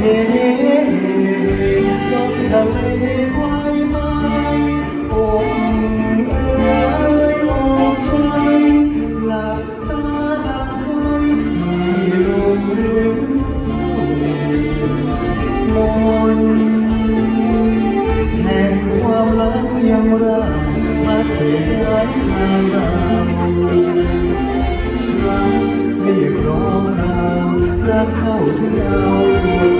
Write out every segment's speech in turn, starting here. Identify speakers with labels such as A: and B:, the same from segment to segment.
A: เอาเพลงทะเลไว้ไหมอกเอ๋ยอกใจหลับตาหลับใจไม่ลงลืมมนแห่งความรักยังรักพัดเหยทางเรารักเรียกร้องเรารักเศร้าถึงเอา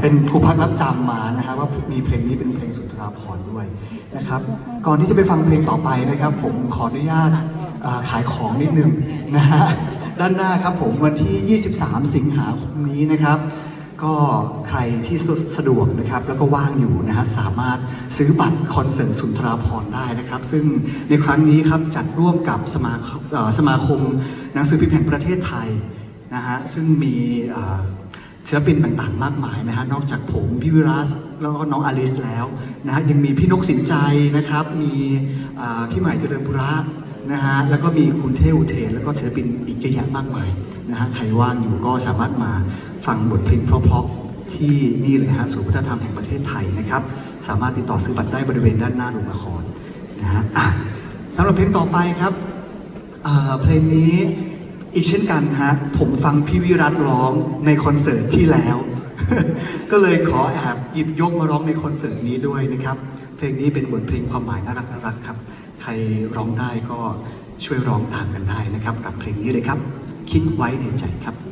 A: เป็นครูพักรับจำมานะครับว่ามีเพลงนี้เป็นเพลงสุนทราภรณ์ด้วยนะครับ ก่อนที่จะไปฟังเพลงต่อไปนะครับ ผมขออนุญาตขายของนิดนึงนะฮะด้านหน้าครับผมวันที่ 23 สิงหาคมนี้นะครับ ก็ใครที่สะดวกนะครับ แล้วก็ว่างอยู่นะฮะสามารถซื้อบัตรคอนเสิร์ตสุนทราภรณ์ได้นะครับ ซึ่งในครั้งนี้ครับจัดร่วมกับสมาคมเอ่อสมาคมหนังสือพิมพ์แห่งประเทศไทยนะฮะซึ่งมี ศิลปินต่างๆ มากมายนะฮะนอกจากผมพี่วิรัสแล้วก็น้องอลิสแล้วนะฮะยังมีพี่นกสินใจนะครับ มีพี่ใหม่เจริญบุระนะฮะแล้วก็มีคุณเทอุเทนแล้วก็ศิลปินอีกเยอะแยะมากมายนะฮะใครว่างอยู่ก็สามารถมาฟังบทเพลงเพราะๆที่นี่เลยฮะศูนย์วัฒนธรรมแห่งประเทศไทยนะครับ สามารถติดต่อซื้อบัตรได้บริเวณด้านหน้าโรงละครนะฮะสำหรับเพลงต่อไปครับเพลงนี้ อีกเช่นกันฮะผมฟังพี่วิรัตร้องในคอนเสิร์ตที่แล้ว ก็เลยขอแอบหยิบยกมาร้องในคอนเสิร์ตนี้ด้วยนะครับ เพลงนี้เป็นบทเพลงความหมายน่ารักน่ารักครับ ใครร้องได้ก็ช่วยร้องตามกันได้นะครับ กับเพลงนี้เลยครับ คิดไว้ในใจครับ